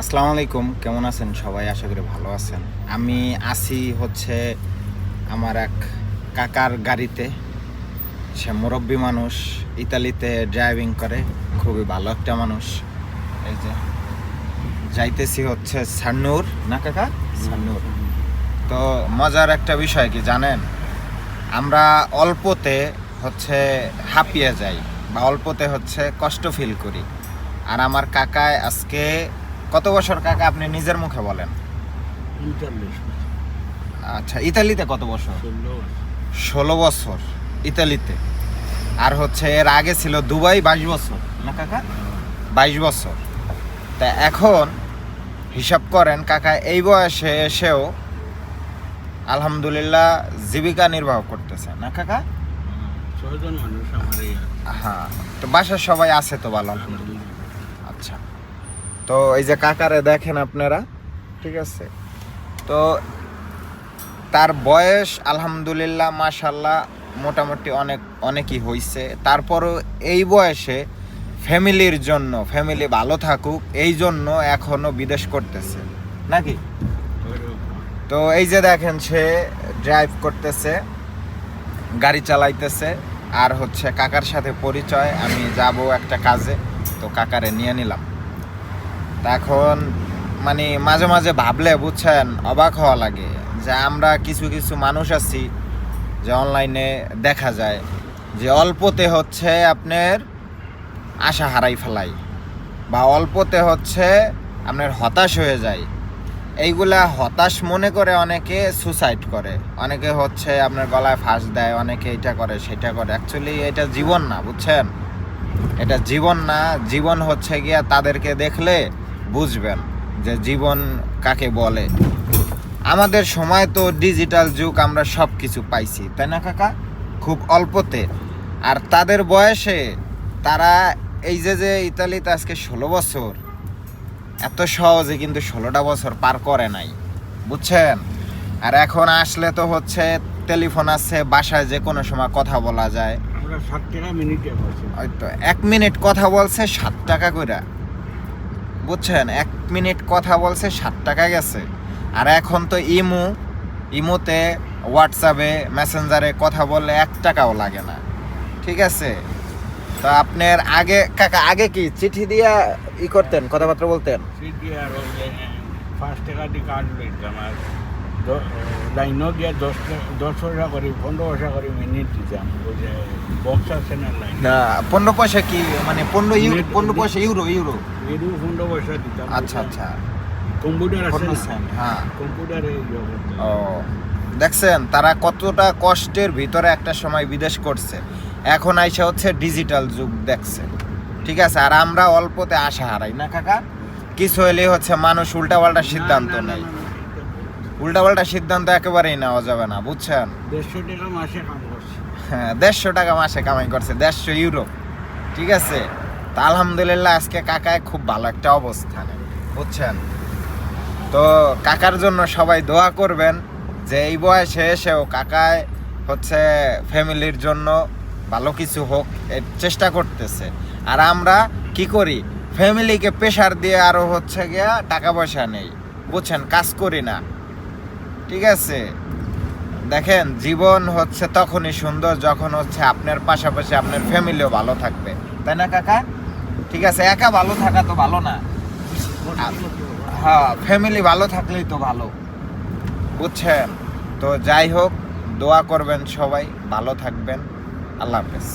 আসসালামু আলাইকুম, কেমন আছেন? সবাই আশা করি ভালো আছেন। আমি আসি হচ্ছে আমার এক কাকার গাড়িতে। সে মুরব্বী মানুষ, ইতালিতে ড্রাইভিং করে, খুবই ভালো একটা মানুষ। এই যে, যাইতেছি হচ্ছে সান্নুর, না কাকা? সান্নুর। তো মজার একটা বিষয় কি জানেন? আমরা অল্পতে হচ্ছে হাঁপিয়ে যাই বা অল্পতে হচ্ছে কষ্ট ফিল করি। আর আমার কাকায় আজকে কত বছর কাকা আপনি নিজের মুখে বলেন? আচ্ছা ইতালিতে কত বছর? ষোলো বছর। ইতালিতে। আর হচ্ছে এর আগে ছিল দুবাই বাইশ বছর না কাকা? বাইশ বছর। তা এখন হিসাব করেন কাকা এই বয়সে এসেও আলহামদুলিল্লাহ জীবিকা নির্বাহ করতেছে না কাকা? হ্যাঁ তো বাসার সবাই আছে তো ভালো আলহামদুলিল্লাহ। তো এই যে কাকারে দেখেন আপনারা, ঠিক আছে? তো তার বয়স, আলহামদুলিল্লাহ মাশাল্লাহ মোটামুটি অনেক, অনেকই হইছে। তারপরও এই বয়সে ফ্যামিলির জন্য, ফ্যামিলি ভালো থাকুক, এই জন্য এখনও বিদেশ করতেছে। নাকি? তো এই যে দেখেন, সে ড্রাইভ করতেছে, গাড়ি চালাইতেছে, আর হচ্ছে কাকার সাথে পরিচয়, আমি যাব একটা কাজে, তো কাকারে নিয়ে নিলাম। তা এখন মানে মাঝে মাঝে ভাবলে বুঝছেন, অবাক হওয়া লাগে যে আমরা কিছু কিছু মানুষ আছি যে অনলাইনে দেখা যায় যে অল্পতে হচ্ছে আপনার আশা হারাই ফেলাই বা অল্পতে হচ্ছে আপনার হতাশ হয়ে যায়। এইগুলা হতাশ মনে করে অনেকে সুসাইড করে। অনেকে হচ্ছে আপনার গলায় ফাঁস দেয়, অনেকে এটা করে, সেটা করে। অ্যাকচুয়ালি এটা জীবন না, বুঝছেন? এটা জীবন না, জীবন হচ্ছে গিয়া তাদেরকে দেখলে বুঝবেন যে জীবন কাকে বলে। আমাদের সময় তো ডিজিটাল যুগ আমরা সব কিছু পাইছি তাই না কাকা? খুব অল্পতে। আর তাদের বয়সে তারা এই যে যে ইতালিতে আজকে ষোলো বছর এত সহজে কিন্তু ষোলোটা বছর পার করে নাই বুঝছেন? আর এখন আসলে তো হচ্ছে টেলিফোন আছে বাসায় যে কোনো সময় কথা বলা যায়। এক মিনিট কথা বলছে সাত টাকা কইরা। বুঝছেন এক মিনিট কথা বলছে সাত টাকা গেছে। আর এখন তো ইমু ইমুতে হোয়াটসঅ্যাপে মেসেঞ্জারে কথা বললে এক টাকাও লাগে না। ঠিক আছে? তো আপনার আগে কাকা আগে কি চিঠি দিয়া ই করতেন কথাবার্তা বলতেন? সিটি আর পাঁচ টাকা দিয়ে কার্ড লইতাম আর লাইনও গিয়া দশ দশ পয়সা করি পনেরো পয়সা করে মিনিট দিতাম বক্স আছে না লাইন? না পনেরো পয়সা কি মানে পনেরো ইউরো পনেরো পয়সা ইউরো ইউরো। এরু পনেরো পয়সা দিতাম আচ্ছা আচ্ছা। কম্পিউটার আছে হ্যাঁ। কম্পিউটারে ও দেখছেন তারা কতটা কষ্টের ভিতরে একটা সময় বিদেশ করছে। এখন আইসা হচ্ছে ডিজিটাল যুগ দেখছে। ঠিক আছে আর আমরা অল্পতে আশা হারাই না কাকা? কিছু হলে হচ্ছে মানুষ উল্টাপাল্টা সিদ্ধান্ত নেয়। উল্টাপাল্টা সিদ্ধান্ত একেবারেই নেওয়া যাবে না বুঝছেন? দেড়শো টাকা মাসে কাম করছে। হ্যাঁ দেড়শো টাকা মাসে কামাই করছে দেড়শো ইউরো। ঠিক আছে? আলহামদুলিল্লাহ আজকে কাকায় খুব ভালো একটা অবস্থানে। বুঝছেন? তো কাকার জন্য সবাই দোয়া করবেন যে এই বয়সে এসেও কাকায় হচ্ছে ফ্যামিলির জন্য ভালো কিছু হোক এর চেষ্টা করতেছে। আর আমরা কি করি? ফ্যামিলিকে প্রেশার দিয়ে আরও হচ্ছে গিয়া টাকা পয়সা নেই। বুঝছেন? কাজ করি না। ঠিক আছে? দেখেন, জীবন হচ্ছে তখনই সুন্দর যখন হচ্ছে আপনার পাশাপাশি আপনার ফ্যামিলিও ভালো থাকবে। তাই না, কাকা? ঠিক আছে, একা ভালো থাকা তো ভালো না। হ্যাঁ ফ্যামিলি ভালো থাকলেই তো ভালো। বুঝছেন? তো যাই হোক, দোয়া করবেন সবাই, ভালো থাকবেন। আল্লাহ হাফেজ।